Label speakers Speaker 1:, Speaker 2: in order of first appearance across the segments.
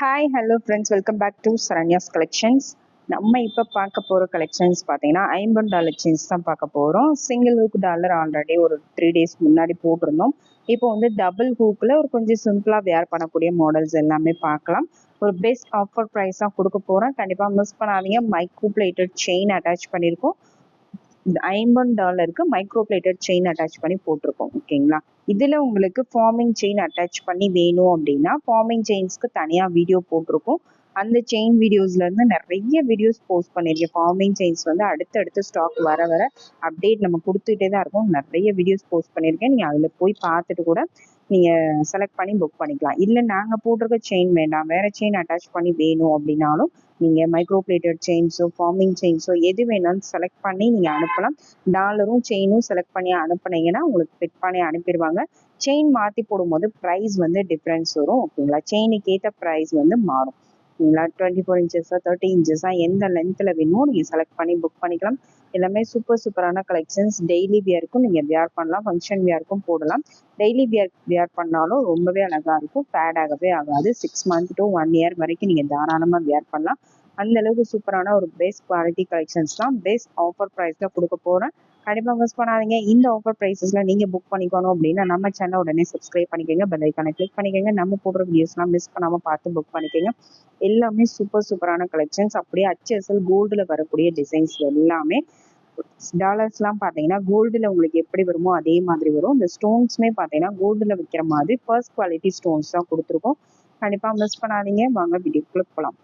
Speaker 1: Hi hello friends welcome back to Saranya's collections நம்ம இப்போ பார்க்க போகிற கலெக்ஷன்ஸ் பார்த்தீங்கன்னா ஐம்பது டாலர் செயின்ஸ் தான் பார்க்க போகிறோம் சிங்கிள் ஹூக் டாலர் ஆல்ரெடி ஒரு த்ரீ டேஸ் முன்னாடி போட்டிருந்தோம். இப்போ வந்து டபுள் ஹூக்கில் ஒரு கொஞ்சம் சிம்பிளாக வேர் பண்ணக்கூடிய மாடல்ஸ் எல்லாமே பார்க்கலாம். ஒரு பெஸ்ட் ஆஃபர் ப்ரைஸாக கொடுக்க போகிறோம் கண்டிப்பாக மிஸ் பண்ணாதீங்க. மைக்ரோ பிளேட்டட் செயின் அட்டாச் பண்ணியிருக்கோம். இந்த டாலருக்கு மைக்ரோ பிளேட்டட் செயின் அட்டாச் பண்ணி போட்டிருக்கோம் ஓகேங்களா? இதில் உங்களுக்கு ஃபார்மிங் செயின் அட்டாச் பண்ணி வேணும் அப்படின்னா ஃபார்மிங் செயின்ஸ்க்கு தனியாக வீடியோ போட்டிருக்கோம். அந்த செயின் வீடியோஸ்லேருந்து நிறைய வீடியோஸ் போஸ்ட் பண்ணியிருக்கேன் ஃபார்மிங் செயின்ஸ் வந்து அடுத்தடுத்து ஸ்டாக் வர வர அப்டேட் நம்ம கொடுத்துட்டே தான் இருக்கோம். நிறைய வீடியோஸ் போஸ்ட் பண்ணியிருக்கேன் நீங்கள் அதில் போய் பார்த்துட்டு கூட நீங்கள் செலக்ட் பண்ணி புக் பண்ணிக்கலாம். இல்லை நாங்கள் போட்டிருக்க செயின் வேண்டாம். வேறு செயின் அட்டாச் பண்ணி வேணும் அப்படின்னாலும் நீங்கள் மைக்ரோ பிளேட்டட் செயின்ஸோ ஃபார்மிங் செயின்ஸோ எது வேணாலும் செலக்ட் பண்ணி நீங்கள் அனுப்பலாம். டாலரும் செயினும் செலக்ட் பண்ணி அனுப்புனீங்கன்னா உங்களுக்கு ஃபிட் பண்ணி அனுப்பிடுவாங்க. செயின் மாற்றி போடும்போது ப்ரைஸ் வந்து டிஃப்ரென்ஸ் வரும் ஓகேங்களா? செயினுக்கு ஏற்ற ப்ரைஸ் வந்து மாறும். ஓகேங்களா? டுவெண்ட்டி ஃபோர் இன்ச்சஸா தேர்ட்டி இன்ச்சஸா எந்த லென்த்தில் வேணுமோ நீங்கள் செலக்ட் பண்ணி புக் பண்ணிக்கலாம். எல்லாமே சூப்பர் சூப்பரான கலெக்ஷன்ஸ் டெய்லி வியருக்கும் நீங்கள் வியர் பண்ணலாம். ஃபங்க்ஷன் வியருக்கும் போடலாம். டெய்லி வியர் வியர் பண்ணாலும் ரொம்பவே அழகாக இருக்கும். ஃபேட் ஆகவே ஆகாது. Six month to one year வரைக்கும் நீங்கள் தாராளமாக வியர் பண்ணலாம். அந்த அளவுக்கு சூப்பரான ஒரு பெஸ்ட் குவாலிட்டி கலெக்ஷன்ஸ் தான். பெஸ்ட் ஆஃபர் ப்ரைஸில் கொடுக்க போகிறேன் கண்டிப்பாக மிஸ் பண்ணாதீங்க. இந்த ஆஃபர் ப்ரைஸஸில் நீங்கள் புக் பண்ணிக்கணும் அப்படின்னா நம்ம சேனல் உடனே சப்ஸ்கிரைப் பண்ணிக்கோங்க. பெல் ஐக்கானை கிளிக் பண்ணிக்கோங்க. நம்ம போடுற வீடியோஸ்லாம் மிஸ் பண்ணாமல் பார்த்து புக் பண்ணிக்கோங்க. எல்லாமே சூப்பர் சூப்பரான கலெக்ஷன்ஸ் அப்படியே ஹச்எஸ்எல் கோல்டில் வரக்கூடிய டிசைன்ஸ் எல்லாமே டாலர்ஸ்லாம் பார்த்தீங்கன்னா கோல்டில் உங்களுக்கு எப்படி வருமோ அதே மாதிரி வரும். இந்த ஸ்டோன்ஸுமே பார்த்தீங்கன்னா கோல்டில் விற்கிற மாதிரி ஃபர்ஸ்ட் குவாலிட்டி ஸ்டோன்ஸ் தான் கொடுத்துருக்கோம். கண்டிப்பாக மிஸ் பண்ணாதீங்க. வாங்க வீடியோக்குள்ளே போகலாம்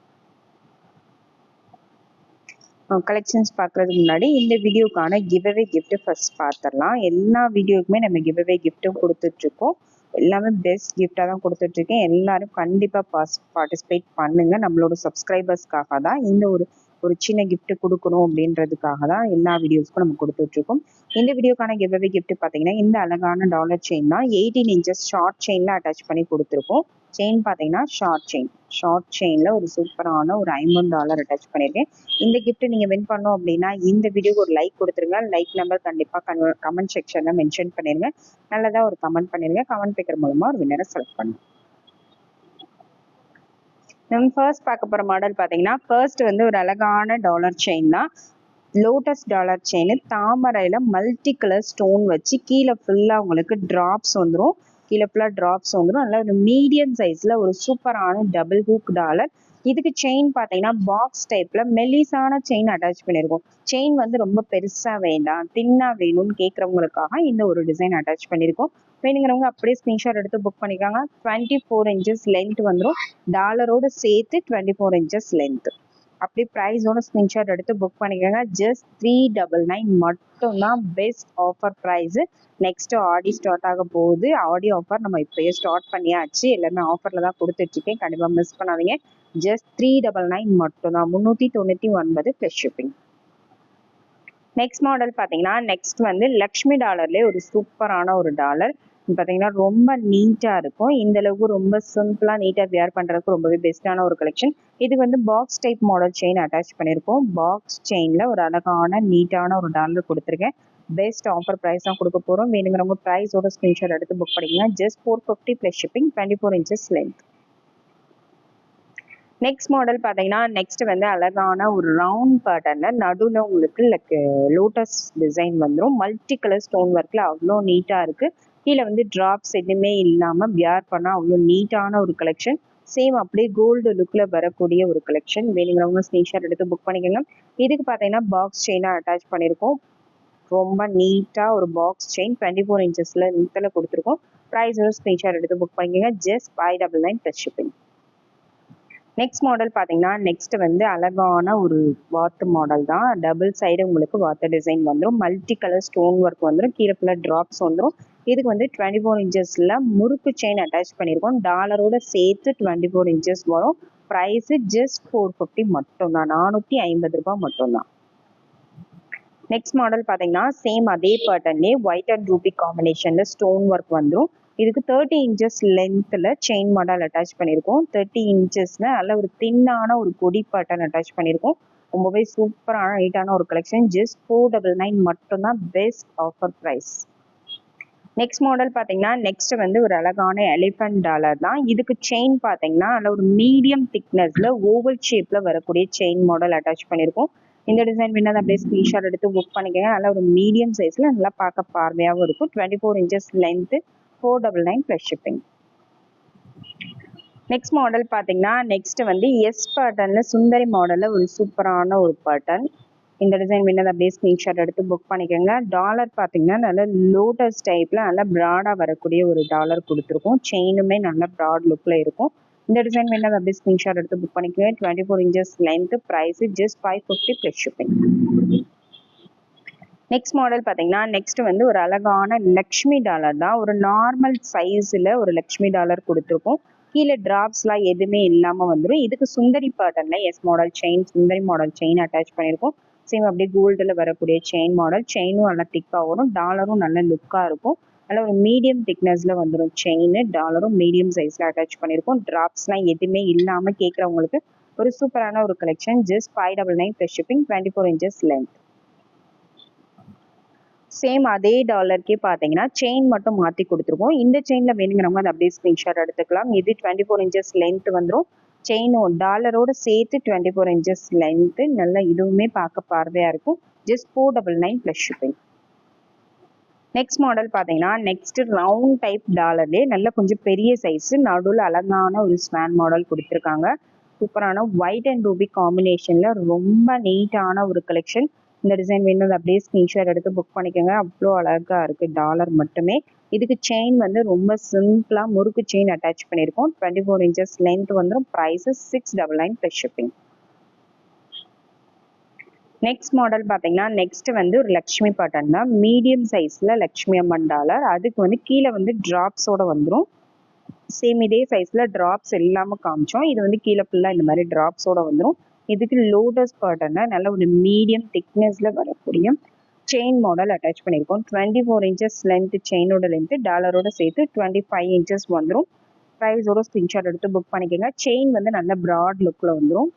Speaker 1: கலெக்ஷன்ஸ் பார்க்குறதுக்கு முன்னாடி இந்த வீடியோக்கான கிவ்அவே கிஃப்ட் ஃபர்ஸ்ட் பார்த்துடலாம் எல்லா வீடியோக்குமே நம்ம கிவ்அவே கிஃப்ட்டும் கொடுத்துட்ருக்கோம். எல்லாமே பெஸ்ட் கிஃப்டாக தான் கொடுத்துட்ருக்கேன். எல்லாரும் கண்டிப்பாக பாஸ் பார்ட்டிசிபேட் பண்ணுங்கள் நம்மளோட சப்ஸ்கிரைபர்ஸ்க்காக தான் இந்த ஒரு ஒரு சின்ன கிஃப்ட் கொடுக்கணும் அப்படின்றதுக்காக தான் எல்லா வீடியோஸ்க்கும் நம்ம கொடுத்துட்ருக்கோம். இந்த வீடியோக்கான கிவ்அவே கிஃப்ட் பார்த்தீங்கன்னா இந்த அழகான டாலர் செயின் தான். எயிட்டீன் இன்ச்சஸ் ஷார்ட் செயினில் அட்டாச் பண்ணி கொடுத்துருக்கோம். செயின் பார்த்தீங்கன்னா ஷார்ட் செயின் ஷார்ட் செயினில் ஒரு சூப்பரான ஒரு ஐம்பது டாலர் அட்டாச் பண்ணியிருக்கேன் இந்த கிஃப்ட் நீங்கள் வின் பண்ணோம் அப்படின்னா இந்த வீடியோக்கு ஒரு லைக் கொடுத்துருங்க. லைக் நம்பர் கண்டிப்பாக கமெண்ட் செக்ஷனில் மென்ஷன் பண்ணிடுங்க நல்லதாக ஒரு கமெண்ட் பண்ணிடுங்க கமெண்ட் பேக்கர் மூலமாக ஒரு வின்னரை செலக்ட் பண்ணுங்க நம்ம ஃபர்ஸ்ட் பார்க்க போகிற மாடல் பார்த்தீங்கன்னா ஃபர்ஸ்ட் வந்து ஒரு அழகான டாலர் செயின் தான். லோட்டஸ் டாலர் செயின் தாமரையில் மல்டி கலர் ஸ்டோன் வச்சு கீழே ஃபுல்லாக உங்களுக்கு ட்ராப்ஸ் வந்துடும் கீழே ஃபுல்லாக ட்ராப்ஸ் வந்துடும் அதனால் ஒரு மீடியம் சைஸில் ஒரு சூப்பரான டபுள் ஹூக் டாலர் இதுக்கு செயின் பார்த்தீங்கன்னா பாக்ஸ் டைப்பில் மெல்லிசான செயின் அட்டாச் பண்ணியிருக்கோம் செயின் வந்து ரொம்ப பெருசாக வேண்டாம். தின்னாக வேணும்னு கேட்குறவங்களுக்காக இந்த ஒரு டிசைன் அட்டாச் பண்ணியிருக்கோம் வேணுங்கிறவங்க அப்படியே ஸ்க்ரீன்ஷாட் எடுத்து புக் பண்ணிக்காங்க. டுவெண்ட்டி ஃபோர் இன்ச்சஸ் லென்த் வந்துடும் டாலரோடு சேர்த்து டுவெண்ட்டி ஃபோர் இன்ச்சஸ் லென்த் அப்படி ப்ரைஸோட ஸ்க்ரீன்ஷாட் எடுத்து புக் பண்ணிக்கோங்க. ஜஸ்ட் த்ரீ டபுள் நைன் மட்டும்தான் பெஸ்ட் ஆஃபர் ப்ரைஸு நெக்ஸ்ட்டு ஆடி ஸ்டார்ட் ஆக போகுது. ஆடி ஆஃபர் நம்ம இப்போயே ஸ்டார்ட் பண்ணியாச்சு. எல்லாமே ஆஃபரில் தான் கொடுத்துட்ருக்கேன். கண்டிப்பாக மிஸ் பண்ணாதீங்க. ஜஸ்ட் த்ரீ டபுள் நைன் மட்டும்தான். முந்நூற்றி தொண்ணூற்றி ஒன்பது ப்ளஸ் ஷிப்பிங் நெக்ஸ்ட் மாடல் பார்த்தீங்கன்னா நெக்ஸ்ட் வந்து லக்ஷ்மி டாலர்லேயே ஒரு சூப்பரான ஒரு டாலர். பார்த்தீங்கன்னா ரொம்ப நீட்டாக இருக்கும். இந்த அளவுக்கு ரொம்ப சிம்பிளாக நீட்டாக வியர் பண்ணுறதுக்கு ரொம்பவே பெஸ்ட்டான ஒரு கலெக்ஷன் இது வந்து box type model chain attach பண்ணியிருக்கோம். பாக்ஸ் செயினில் ஒரு அழகான நீட்டான ஒரு டாலர் கொடுத்துருக்கேன். பெஸ்ட் ஆஃபர் ப்ரைஸ் தான் கொடுக்க போகிறோம் வேணுங்கிறவங்க ப்ரைஸோட ஸ்க்ரீன்ஷாட் எடுத்து புக் பண்ணிக்கலாம் just four fifty plus shipping twenty four inches length next model பார்த்தீங்கன்னா நெக்ஸ்ட் வந்து அழகான ஒரு ரவுண்ட் பேட்டர்னில் நடுவில் உங்களுக்கு லைக் லோட்டஸ் டிசைன் வந்துடும் மல்டி கலர் ஸ்டோன் ஒர்க்கில் அவ்வளோ நீட்டாக இருக்குது கீழே வந்து ட்ராப்ஸ் எதுவுமே இல்லாமல் பியார் பண்ணால் அவ்வளோ நீட்டான ஒரு கலெக்ஷன் சேம் அப்படியே கோல்டு லுக்கில் வரக்கூடிய ஒரு கலெக்ஷன் வேணுங்கிறவங்க ஸ்க்ரீன்ஷாட் எடுத்து புக் பண்ணிக்கோங்க. இதுக்கு பார்த்தீங்கன்னா பாக்ஸ் செயினாக அட்டாச் பண்ணியிருக்கோம் ரொம்ப நீட்டாக ஒரு பாக்ஸ் செயின் டுவெண்ட்டி ஃபோர் இன்ச்சஸில் நீட்டில் கொடுத்துருக்கோம். ப்ரைஸோட ஸ்க்ரீன்ஷாட் எடுத்து புக் பண்ணிக்கோங்க. Just five double nine plus shipping next model பார்த்தீங்கன்னா நெக்ஸ்ட் வந்து அழகான ஒரு வாத்து மாடல் தான். டபுள் சைடு உங்களுக்கு வாத்து டிசைன் வந்துடும் மல்டி கலர் ஸ்டோன் ஒர்க் வந்துடும் கீழே ஃபுல்லாக ட்ராப்ஸ் வந்துடும் இதுக்கு வந்து டுவெண்ட்டி ஃபோர் இன்ச்சஸில் முறுக்கு செயின் அட்டாச் பண்ணியிருக்கோம் டாலரோட சேர்த்து டுவெண்ட்டி ஃபோர் இன்ச்சஸ் வரும். ப்ரைஸு ஜஸ்ட் ஃபோர் ஃபிஃப்டி மட்டும்தான். நானூற்றி ஐம்பது ரூபாய் மட்டும்தான். நெக்ஸ்ட் மாடல் பார்த்தீங்கன்னா சேம் அதே பேட்டர்ன்லேயே ஒயிட் அண்ட் ரூபி காம்பினேஷனில் ஸ்டோன் ஒர்க் வந்துடும் இதுக்கு தேர்ட்டி இன்ச்சஸ் லென்த்தில் செயின் மாடல் அட்டாச் பண்ணியிருக்கோம் தேர்ட்டி இன்ச்சஸில் நல்ல ஒரு தின்னான ஒரு கொடி பேட்டர்ன் அட்டாச் பண்ணியிருக்கோம் ரொம்பவே சூப்பரான நீட்டான ஒரு collection just four double nine மட்டும்தான் best offer price next model பார்த்தீங்கன்னா நெக்ஸ்ட் வந்து ஒரு அழகான எலிஃபண்ட் டாலர் தான். இதுக்கு செயின் பார்த்தீங்கன்னா அதில் ஒரு மீடியம் திக்னஸில் ஓவல் ஷேப்பில் வரக்கூடிய செயின் மாடல் அட்டாச் பண்ணியிருக்கோம் இந்த டிசைன் வேணால் அப்படியே ஸ்க்ரீன்ஷாட் எடுத்து புக் பண்ணிக்கோங்க. நல்லா ஒரு மீடியம் சைஸில் நல்லா பார்க்க பார்வையாகவும் இருக்கும். Twenty four inches length four double nine plus shipping next model பார்த்தீங்கன்னா நெக்ஸ்ட் வந்து எஸ் பேட்டர்னில் சுந்தரி மாடலில் ஒரு சூப்பரான ஒரு பேட்டர்ன் இந்த டிசைன் வேணால் அப்படியே ஸ்க்ரீன்ஷாட் எடுத்து புக் பண்ணிக்கோங்க. டாலர் பார்த்தீங்கன்னா நல்ல லோட்டஸ் டைப்பில் நல்லா ப்ராடாக வரக்கூடிய ஒரு டாலர் கொடுத்துருக்கோம். செயினுமே நல்ல ப்ராட் லுக்கில் இருக்கும். இந்த டிசைன் வேணால் அப்படியே ஸ்க்ரீன்ஷாட் எடுத்து புக் பண்ணிக்கோங்க. Twenty four inches length price just five fifty plus shipping next model பார்த்தீங்கன்னா நெக்ஸ்ட் வந்து ஒரு அழகான லக்ஷ்மி டாலர் தான். ஒரு நார்மல் சைஸில் ஒரு லக்ஷ்மி டாலர் கொடுத்துருக்கோம். கீழே டிராப்ஸ்லாம் எதுவுமே இல்லாமல் வந்துடும் இதுக்கு சுந்தரி பேட்டர்னில் S model chain Sundari model chain attach பண்ணியிருக்கோம் சேம் அப்படியே கோல்டில் வரக்கூடிய செயின் மாடல் செயினும் நல்லா திக்காக வரும். டாலரும் நல்ல லுக்காக இருக்கும். நல்ல ஒரு மீடியம் திக்னஸில் வந்துடும் செயின் டாலரும் மீடியம் சைஸில் அட்டாச் பண்ணியிருக்கோம் ட்ராப்ஸ்லாம் எதுவுமே இல்லாமல் கேட்குறவங்களுக்கு ஒரு சூப்பரான ஒரு collection just five double nine plus shipping twenty four inches length same அதே டாலருக்கே பார்த்தீங்கன்னா செயின் மட்டும் மாற்றி கொடுத்துருக்கோம் இந்த செயினில் வேணுங்கிறவங்க அதை அப்படியே ஸ்க்ரீன்ஷாட் எடுத்துக்கலாம். இது டுவெண்ட்டி ஃபோர் இன்ச்சஸ் லென்த் வந்துடும் செயினும் டாலரோட சேர்த்து டுவெண்ட்டி ஃபோர் இன்ச்சஸ் லென்த்து நல்லா இதுவுமே பார்க்க பார்வையாக இருக்கும். Just four double nine plus shipping next model பார்த்தீங்கன்னா நெக்ஸ்ட் ரவுண்ட் டைப் டாலர்லேயே நல்ல கொஞ்சம் பெரிய சைஸு நடுவில் அழகான ஒரு ஸ்வான் மாடல் கொடுத்துருக்காங்க. சூப்பரான ஒயிட் அண்ட் ரூபி காம்பினேஷனில் ரொம்ப நீட்டான ஒரு கலெக்ஷன் இந்த டிசைன் வேணும் அப்படியே ஸ்க்ரீன்ஷாட் எடுத்து புக் பண்ணிக்கோங்க. அவ்வளோ அழகாக இருக்குது டாலர் மட்டுமே. இதுக்கு செயின் வந்து ரொம்ப சிம்பிளாக முறுக்கு செயின் அட்டாச் பண்ணியிருக்கோம். டுவெண்ட்டி ஃபோர் இன்ச்சஸ் லென்த் வந்துடும் prices six double nine plus shipping next model பார்த்தீங்கன்னா நெக்ஸ்ட் வந்து ஒரு லக்ஷ்மி பட்டன் தான். மீடியம் சைஸில் லக்ஷ்மி அம்மன் டாலர் அதுக்கு வந்து கீழே வந்து ட்ராப்ஸோட வந்துடும் சேம் இதே சைஸில் ட்ராப்ஸ் இல்லாமல் காமிச்சோம். இது வந்து கீழே ஃபுல்லாக இந்த மாதிரி ட்ராப்ஸோட வந்துடும் இதுக்கு லோட்டஸ் பாட்டர்னா நல்ல ஒரு மீடியம் திக்னஸில் வரக்கூடிய செயின் மாடல் அட்டாச் பண்ணியிருக்கோம் டுவெண்ட்டி ஃபோர் இன்ச்சஸ் லென்த் செயினோட லென்த்து டாலரோட சேர்த்து டுவெண்ட்டி ஃபைவ் இன்ச்சஸ் வந்துடும் ப்ரைஸோட ஸ்க்ரீன்ஷாட் எடுத்து புக் பண்ணிக்கோங்க. செயின் வந்து நல்ல ப்ராட் லுக்கில் வந்துடும்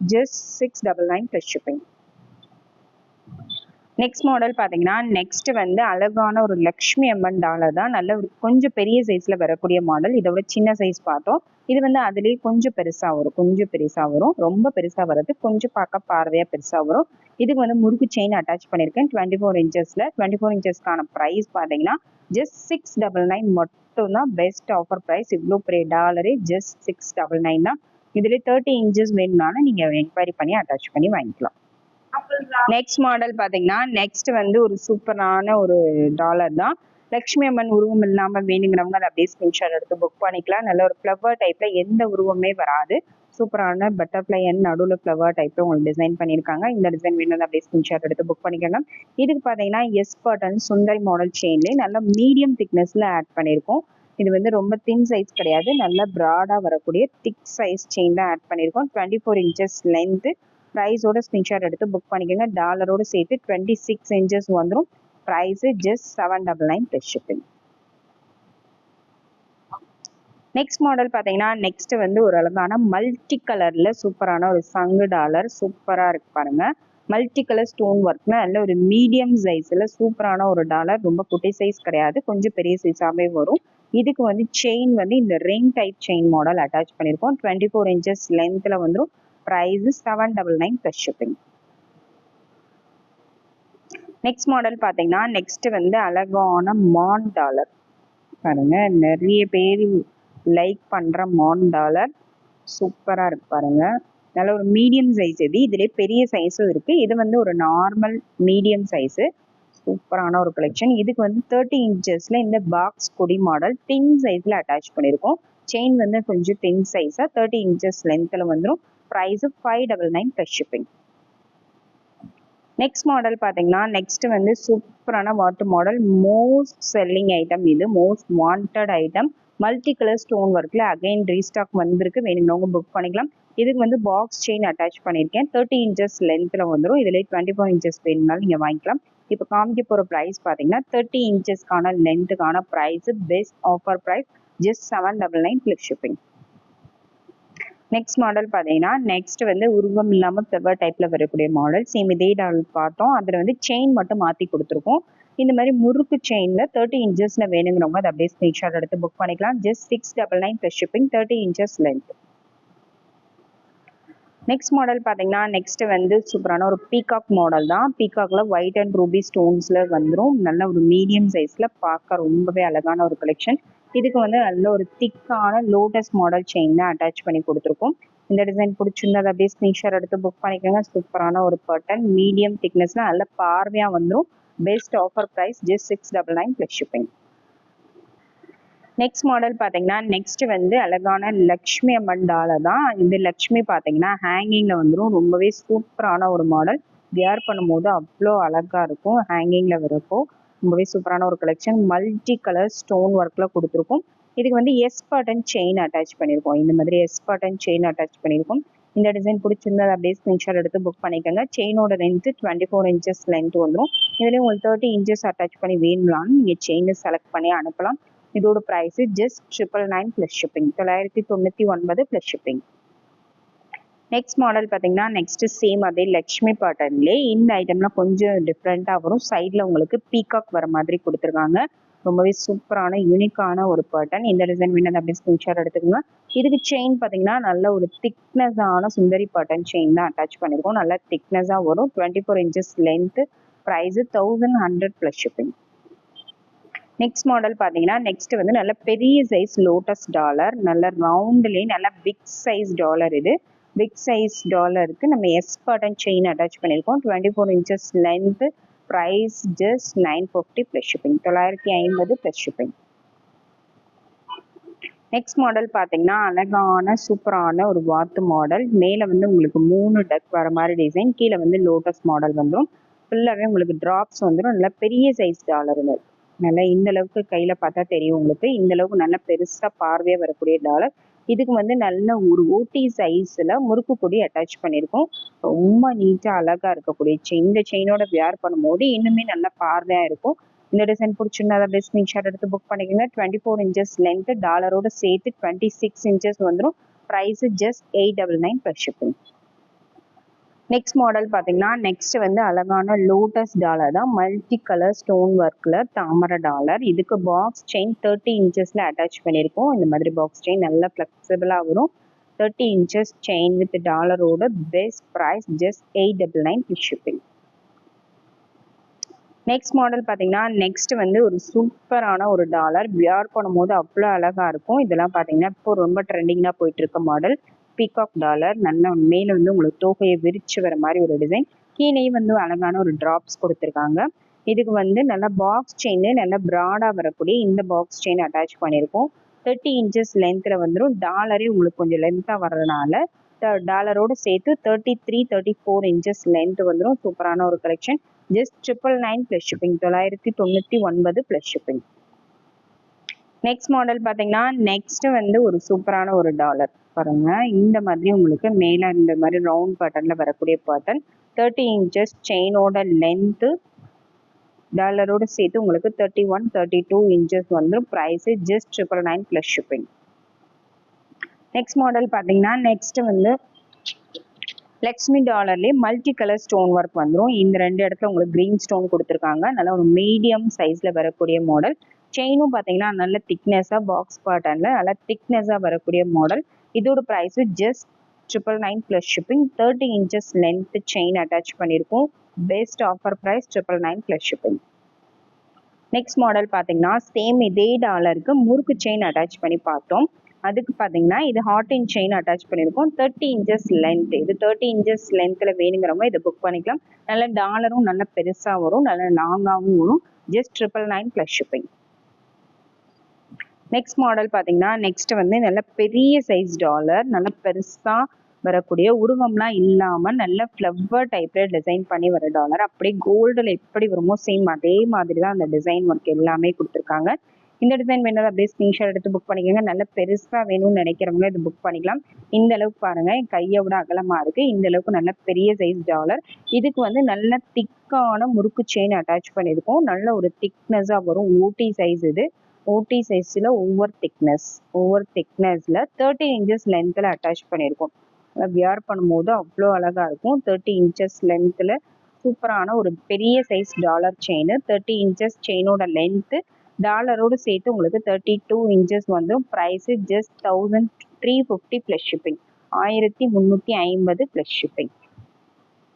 Speaker 1: just six double nine plus shipping next model பார்த்தீங்கன்னா நெக்ஸ்ட் வந்து அழகான ஒரு லக்ஷ்மி அம்மன் டாலர் தான். நல்ல ஒரு கொஞ்சம் பெரிய சைஸில் வரக்கூடிய மாடல் இதோட சின்ன சைஸ் பார்த்தோம். இது வந்து அதுலேயே கொஞ்சம் பெருசாக வரும். கொஞ்சம் பெருசாக வரும். ரொம்ப பெருசாக வர்றது கொஞ்சம் பார்க்க பார்வையாக பெருசாக வரும். இதுக்கு வந்து முறுக்கு செயின் அட்டாச் பண்ணியிருக்கேன். டுவெண்ட்டி ஃபோர் இன்ச்சஸில் டுவெண்ட்டி ஃபோர் இன்ச்சஸ்க்கான ப்ரைஸ் பார்த்தீங்கன்னா ஜஸ்ட் சிக்ஸ் டபுள் நைன் மட்டும் தான் பெஸ்ட் ஆஃபர் ப்ரைஸ் இவ்வளோ பெரிய டாலரே ஜஸ்ட் சிக்ஸ் டபுள் நைன் தான். இதுலேயே தேர்ட்டி இன்ச்சஸ் வேணும்னாலும் நீங்கள் என்கொயரி பண்ணி அட்டாச் பண்ணி வாங்கிக்கலாம். நெக்ஸ்ட் மாடல் பார்த்தீங்கன்னா நெக்ஸ்ட் வந்து ஒரு சூப்பரான ஒரு டாலர் தான். லக்ஷ்மி அம்மன் உருவம் இல்லாமல் வேணுங்கிறவங்க அதை அப்படியே ஸ்கிரீன்ஷாட் எடுத்து புக் பண்ணிக்கலாம். நல்ல ஒரு ஃப்ளவர் டைப்பில் எந்த உருவமே வராது. சூப்பரான பட்டர்ஃப்ளை அண்ட் நடுவில் ஃப்ளவர் டைப்பில் உங்களுக்கு டிசைன் பண்ணியிருக்காங்க. இந்த டிசைன் வேணும் அப்படியே ஸ்கிரீன்ஷாட் எடுத்து புக் பண்ணிக்கோங்க. இதுக்கு பார்த்தீங்கன்னா எஸ் பட்டன் சுந்தரி மாடல் செயின்லேயே நல்ல மீடியம் திக்னஸில் ஆட் பண்ணியிருக்கோம். இது வந்து ரொம்ப தின் சைஸ் கிடையாது. நல்ல ப்ராடாக வரக்கூடிய திக் சைஸ் செயின் தான் ஆட் பண்ணியிருக்கோம். டுவெண்ட்டி ஃபோர் இன்ச்சஸ் லென்த்து ப்ரைஸோட ஸ்கிரீன்ஷாட் எடுத்து புக் பண்ணிக்கோங்க. டாலரோட சேர்த்து டுவெண்ட்டி சிக்ஸ் இன்ச்சஸ் வந்துடும் price just seven double nine plus shipping next model பார்த்தீங்கன்னா நெக்ஸ்ட் வந்து ஒரு அழகான மல்டி கலரில் சூப்பரான ஒரு சங்கு டாலர் சூப்பராக இருக்கு பாருங்க. மல்டி கலர் ஸ்டோன் ஒர்க்னா நல்ல ஒரு மீடியம் சைஸில் சூப்பரான ஒரு டாலர் ரொம்ப குட்டி சைஸ் கிடையாது கொஞ்சம் பெரிய சைஸாகவே வரும். இதுக்கு வந்து செயின் வந்து இந்த ring type chain model attach பண்ணியிருக்கோம் டுவெண்ட்டி ஃபோர் இன்ச்சஸ் லென்த்தில் வந்துடும் price seven double nine plus shipping next model பார்த்தீங்கன்னா நெக்ஸ்ட் வந்து அழகான மான் டாலர் பாருங்க நிறைய பேர் லைக் பண்ணுற மான் டாலர் சூப்பராக இருக்கு பாருங்க. நல்ல ஒரு மீடியம் சைஸ் இது. இதுலேயே பெரிய சைஸும் இருக்குது இது வந்து ஒரு நார்மல் மீடியம் சைஸு சூப்பரான ஒரு கலெக்ஷன் இதுக்கு வந்து தேர்ட்டி இன்ச்சஸில் இந்த பாக்ஸ் கொடி மாடல் தின் சைஸில் அட்டாச் பண்ணியிருக்கோம் செயின் வந்து கொஞ்சம் தின் சைஸாக தேர்ட்டி இன்ச்சஸ் லென்த்தில் வந்துடும் price five double nine plus shipping next model பார்த்தீங்கன்னா நெக்ஸ்ட் வந்து சூப்பரான water model most selling item இது. Most wanted item multi colour stone ஒர்க்கில் அகைன் ரீஸ்டாக் வந்திருக்கு. வேணுங்கிறவங்க புக் பண்ணிக்கலாம். இதுக்கு வந்து பாக்ஸ் செயின் அட்டாச் பண்ணியிருக்கேன். தேர்ட்டி இன்ச்சஸ் லென்த்தில் வந்துடும் இதில் டுவெண்ட்டி ஃபோர் இன்ச்சஸ் வேணும்னாலும் நீங்கள் வாங்கிக்கலாம். இப்போ காமிக்க போகிற ப்ரைஸ் பார்த்தீங்கன்னா தேர்ட்டி இன்ச்சஸ்க்கான லென்த்துக்கான price best offer price just seven double nine plus shipping next model பார்த்தீங்கன்னா நெக்ஸ்ட் வந்து உருவம் இல்லாமல் ஃப்ளவர் டைப்பில் வரக்கூடிய மாடல் சேம் இதே டால் பார்த்தோம். அதில் வந்து செயின் மட்டும் மாற்றி கொடுத்துருக்கோம். இந்த மாதிரி முறுக்கு செயினில் தேர்ட்டி இன்ச்சஸில் வேணுங்கிறவங்க அதை அப்படியே ஸ்க்ரீன்ஷாட் எடுத்து புக் பண்ணிக்கலாம். Just six double nine plus shipping thirty inches length next model பார்த்தீங்கன்னா நெக்ஸ்ட் வந்து சூப்பரான ஒரு பீகாக் மாடல் தான். பீகாக்ல ஒயிட் அண்ட் ரூபி ஸ்டோன்ஸ்ல வந்துடும் நல்ல ஒரு மீடியம் சைஸ்ல பார்க்க ரொம்பவே அழகான ஒரு கலெக்ஷன் இதுக்கு வந்து நல்ல ஒரு திக்கான லோட்டஸ் மாடல் செயின் தான் அட்டாச் பண்ணி கொடுத்துருக்கோம். இந்த டிசைன் பிடிச்சிருந்தா அதை அப்படியே ஸ்க்ரீன்ஷாட் எடுத்து புக் பண்ணிக்கோங்க. சூப்பரான ஒரு பர்டன் மீடியம் திக்னஸ்ல நல்ல பார்வையாக வந்துடும் best offer price just six double nine plus shipping next model பார்த்தீங்கன்னா நெக்ஸ்ட் வந்து அழகான லக்ஷ்மி அம்மன் டாலை தான். இந்த லக்ஷ்மி பார்த்தீங்கன்னா ஹேங்கிங்கில் வந்துடும் ரொம்பவே சூப்பரான ஒரு மாடல் வியர் பண்ணும்போது அவ்வளோ அழகாக இருக்கும். ஹேங்கிங்கில் வரப்போ ரொம்பவே சூப்பரான ஒரு கலெக்ஷன் மல்டி கலர் ஸ்டோன் ஒர்க்கில் கொடுத்துருக்கும். இதுக்கு வந்து எஸ் பட்டன் செயின் அட்டாச் பண்ணியிருக்கோம். இந்த மாதிரி எஸ் பட்டன் செயின் அட்டாச் பண்ணியிருக்கோம். இந்த டிசைன் பிடிச்சிருந்தா அப்படியே ஸ்க்ரீன்ஷாட் எடுத்து புக் பண்ணிக்கோங்க. செயினோட length twenty four inches length வந்துடும் இதுலேயும் உங்களுக்கு தேர்ட்டி இன்ச்சஸ் அட்டாச் பண்ணி வேணும்லான்னு நீங்கள் செயினை செலக்ட் பண்ணி அனுப்பலாம். இதோட price just triple nine plus shipping தொள்ளாயிரத்தி தொண்ணூற்றி ஒன்பது ப்ளஸ் ஷிப்பிங் நெக்ஸ்ட் மாடல் பார்த்தீங்கன்னா நெக்ஸ்ட் சேம் அதே லக்ஷ்மி பேட்டர்ன்லேயே இந்த ஐட்டம்லாம் கொஞ்சம் டிஃப்ரெண்ட்டாக வரும். சைடில் உங்களுக்கு பீகாக் வர மாதிரி கொடுத்துருக்காங்க. ரொம்பவே சூப்பரான யூனிக்கான ஒரு பேட்டர்ன் இந்த டிசைன் வேணும் அப்படி ஸ்கிரீன்ஷாட் எடுத்துக்கோங்க. இதுக்கு செயின் பார்த்தீங்கன்னா நல்ல ஒரு திக்னஸான சுந்தரி பேட்டர்ன் செயின் தான் அட்டாச் பண்ணியிருக்கோம் நல்லா திக்னஸாக வரும். Twenty four inches length price thousand hundred plus shipping next model பார்த்தீங்கன்னா நெக்ஸ்ட் வந்து நல்ல பெரிய சைஸ் லோட்டஸ் டாலர் நல்ல ரவுண்ட்லேயே நல்ல பிக் சைஸ் டாலர் இது. பிக் சைஸ் டாலருக்கு நம்ம எஸ் பட்டன் செயின் அட்டாச் பண்ணியிருக்கோம் twenty four inches length price just nine fifty plus shipping தொள்ளாயிரத்தி ஐம்பது ப்ளஸ் ஷிப்பிங் நெக்ஸ்ட் மாடல் பார்த்தீங்கன்னா அழகான சூப்பரான ஒரு வாத்து மாடல் மேலே வந்து உங்களுக்கு மூணு டக் வர மாதிரி டிசைன் கீழே வந்து லோட்டஸ் மாடல் வந்துடும் ஃபுல்லாகவே உங்களுக்கு ட்ராப்ஸ் வந்துடும் நல்லா பெரிய சைஸ் டாலர் நல்லா இந்த அளவுக்கு கையில் பார்த்தா தெரியும் உங்களுக்கு. இந்த அளவுக்கு நல்ல பெருசாக பார்வையாக வரக்கூடிய டாலர் இதுக்கு வந்து நல்ல ஒரு ஊட்டி சைஸில் முறுக்கு கொடி அட்டாச் பண்ணியிருக்கோம் ரொம்ப நீட்டாக அழகாக இருக்கக்கூடிய செயின் இந்த செயினோட வியர் பண்ணும்போது இன்னுமே நல்லா பார்வையாக இருக்கும். இந்த டிசைன் பிடிச்சிருந்தா அதை அப்படியே ஸ்க்ரீன்ஷாட் எடுத்து புக் பண்ணிக்கோங்க. டுவெண்ட்டி ஃபோர் இன்ச்சஸ் லென்த் டாலரோட சேர்த்து டுவெண்ட்டி சிக்ஸ் இன்ச்சஸ் வந்துடும் price just eight double nine per shipping next model பார்த்தீங்கன்னா நெக்ஸ்ட் வந்து அழகான லோட்டஸ் டாலர் தான் மல்டி கலர் ஸ்டோன் ஒர்க்கில் தாமரை டாலர் இதுக்கு பாக்ஸ் செயின் தேர்ட்டி இன்ச்சஸில் அட்டாச் பண்ணியிருக்கோம். இந்த மாதிரி பாக்ஸ் செயின் நல்லா ஃப்ளெக்சிபிளாக வரும். Thirty inches chain with டாலரோட best price just eight double nine shipping next model பார்த்தீங்கன்னா நெக்ஸ்ட் வந்து ஒரு சூப்பரான ஒரு டாலர் வியர் பண்ணும்போது அவ்வளோ அழகாக இருக்கும். இதெல்லாம் பார்த்தீங்கன்னா இப்போ ரொம்ப ட்ரெண்டிங்காக போயிட்டு இருக்க மாடல் பீகாக் டாலர் நல்ல மேலே வந்து உங்களுக்கு தோகையை விரிச்சு வர மாதிரி ஒரு டிசைன் கீழே வந்து அழகான ஒரு ட்ராப்ஸ் கொடுத்துருக்காங்க. இதுக்கு வந்து நல்லா பாக்ஸ் செயின் நல்லா ப்ராடாக வரக்கூடிய இந்த பாக்ஸ் செயின் அட்டாச் பண்ணியிருக்கோம். தேர்ட்டி இன்ச்சஸ் லென்த்தில் வந்துடும் டாலரே உங்களுக்கு கொஞ்சம் லென்த்தாக வர்றதுனால டாலரோடு சேர்த்து thirty three thirty four inches length வந்துடும் சூப்பரான ஒரு collection just triple nine plus shipping தொள்ளாயிரத்தி தொண்ணூற்றி ஒன்பது ப்ளஸ் ஷிப்பிங் நெக்ஸ்ட் மாடல் பார்த்தீங்கன்னா நெக்ஸ்ட் வந்து ஒரு சூப்பரான ஒரு டாலர் பாருங்க. இந்த மாதிரி உங்களுக்கு மேலே இந்த மாதிரி ரவுண்ட் பாட்டனில் வரக்கூடிய பாட்டன் தேர்ட்டி இன்ச்சஸ் செயினோட லென்த்து டாலரோட சேர்த்து உங்களுக்கு thirty one thirty two inches வந்து price just triple nine plus shipping next model பார்த்தீங்கன்னா நெக்ஸ்ட் வந்து லக்ஷ்மி டாலர்லேயே மல்டி கலர் ஸ்டோன் ஒர்க் வந்துடும் இந்த ரெண்டு இடத்துல உங்களுக்கு க்ரீன் ஸ்டோன் கொடுத்துருக்காங்க. நல்ல ஒரு மீடியம் சைஸில் வரக்கூடிய மாடல் செயினும் பார்த்தீங்கன்னா நல்ல திக்னஸாக பாக்ஸ் பாட்டனில் நல்லா திக்னஸாக வரக்கூடிய மாடல் இதோட price just triple nine plus shipping thirty inches length chain attach பண்ணியிருக்கோம் best offer price triple nine plus shipping next model பார்த்தீங்கன்னா சேம் இதே டாலருக்கு முறுக்கு செயின் அட்டாச் பண்ணி பார்த்தோம். அதுக்கு பார்த்தீங்கன்னா இது ஹாட் இன் செயின் அட்டாச் பண்ணியிருக்கோம் தேர்ட்டி இன்ச்சஸ் லென்த் இது தேர்ட்டி இன்ச்சஸ் லென்த்தில் வேணுங்கிறவங்க இதை புக் பண்ணிக்கலாம். நல்ல டாலரும் நல்ல பெருசாக வரும் நல்ல லாங்காகவும் வரும். Just triple nine plus shipping next model பார்த்தீங்கன்னா நெக்ஸ்ட் வந்து நல்ல பெரிய சைஸ் டாலர் நல்ல பெருசாக வரக்கூடிய உருவம்லாம் இல்லாமல் நல்ல ஃப்ளவர் டைப்பில் டிசைன் பண்ணி வர டாலர் அப்படியே கோல்டில் எப்படி வருமோ சேம் அதே மாதிரி தான் அந்த டிசைன் ஒர்க் எல்லாமே கொடுத்துருக்காங்க. இந்த டிசைன் வேணும் அப்படியே ஸ்க்ரீன்ஷாட் எடுத்து புக் பண்ணிக்கோங்க. நல்ல பெருசாக வேணும்னு நினைக்கிறவங்க இது புக் பண்ணிக்கலாம். இந்த அளவுக்கு பாருங்க என் கையை விட அகலமாக இருக்குது இந்த அளவுக்கு நல்ல பெரிய சைஸ் டாலர் இதுக்கு வந்து நல்ல திக்கான முறுக்கு செயின் அட்டாச் பண்ணியிருக்கோம். நல்ல ஒரு திக்னஸாக வரும் ஊட்டி சைஸ் இது. ஓடி சைஸில் ஒவ்வொரு திக்னஸ் ஒவ்வொரு திக்னஸில் தேர்ட்டி இன்ச்சஸ் லென்த்தில் அட்டாச் பண்ணியிருக்கோம் வியர் பண்ணும்போது அவ்வளோ அழகாக இருக்கும். தேர்ட்டி இன்ச்சஸ் லென்த்தில் சூப்பரான ஒரு பெரிய size dollar chain thirty inches செயினோட length டாலரோடு சேர்த்து உங்களுக்கு தேர்ட்டி டூ இன்ச்சஸ் வந்துடும் price just thousand three fifty plus shipping ஆயிரத்தி முந்நூற்றி ஐம்பது ப்ளஸ் ஷிப்பிங்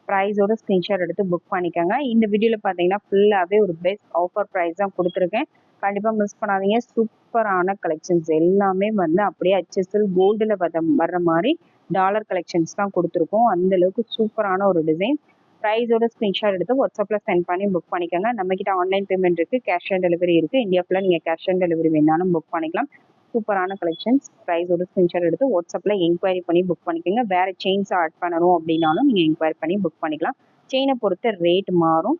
Speaker 1: ப்ரைஸோட ஸ்க்ரீன்ஷாட் எடுத்து புக் பண்ணிக்கோங்க. இந்த வீடியோவில் பார்த்தீங்கன்னா ஃபுல்லாகவே ஒரு பெஸ்ட் ஆஃபர் ப்ரைஸ் தான் கொடுத்துருக்கேன். கண்டிப்பாக மிஸ் பண்ணாதீங்க. சூப்பரான கலெக்ஷன்ஸ் எல்லாமே வந்து அப்படியே ஹெச்எஸ்எல் கோல்டில் வர வர்ற மாதிரி டாலர் கலெக்ஷன்ஸ் தான் கொடுத்துருக்கோம். அந்த அளவுக்கு சூப்பரான ஒரு டிசைன் ப்ரைஸோட ஸ்க்ரீன்ஷாட் எடுத்து வாட்ஸ்அப்பில் சென்ட் பண்ணி புக் பண்ணிக்கோங்க. நம்மக்கிட்ட ஆன்லைன் பேமெண்ட் இருக்குது கேஷ் ஆன் டெலிவரி இருக்குது இந்தியா ஃபுல்லாக நீங்கள் கேஷ் ஆன் டெலிவரி வேணாலும் புக் பண்ணிக்கலாம். சூப்பரான கலெக்ஷன்ஸ் ப்ரைஸோட ஸ்க்ரீன்ஷாட் எடுத்து வாட்ஸ்அப்பில் என்கொயரி பண்ணி புக் பண்ணிக்கோங்க. வேறு செயின்ஸ் ஆட் பண்ணணும் அப்படின்னாலும் நீங்கள் என்கொயரி பண்ணி புக் பண்ணிக்கலாம். செயினை பொறுத்த ரேட் மாறும்.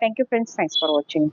Speaker 1: தேங்க்யூ ஃப்ரெண்ட்ஸ் தேங்க்ஸ் ஃபார் வாட்சிங்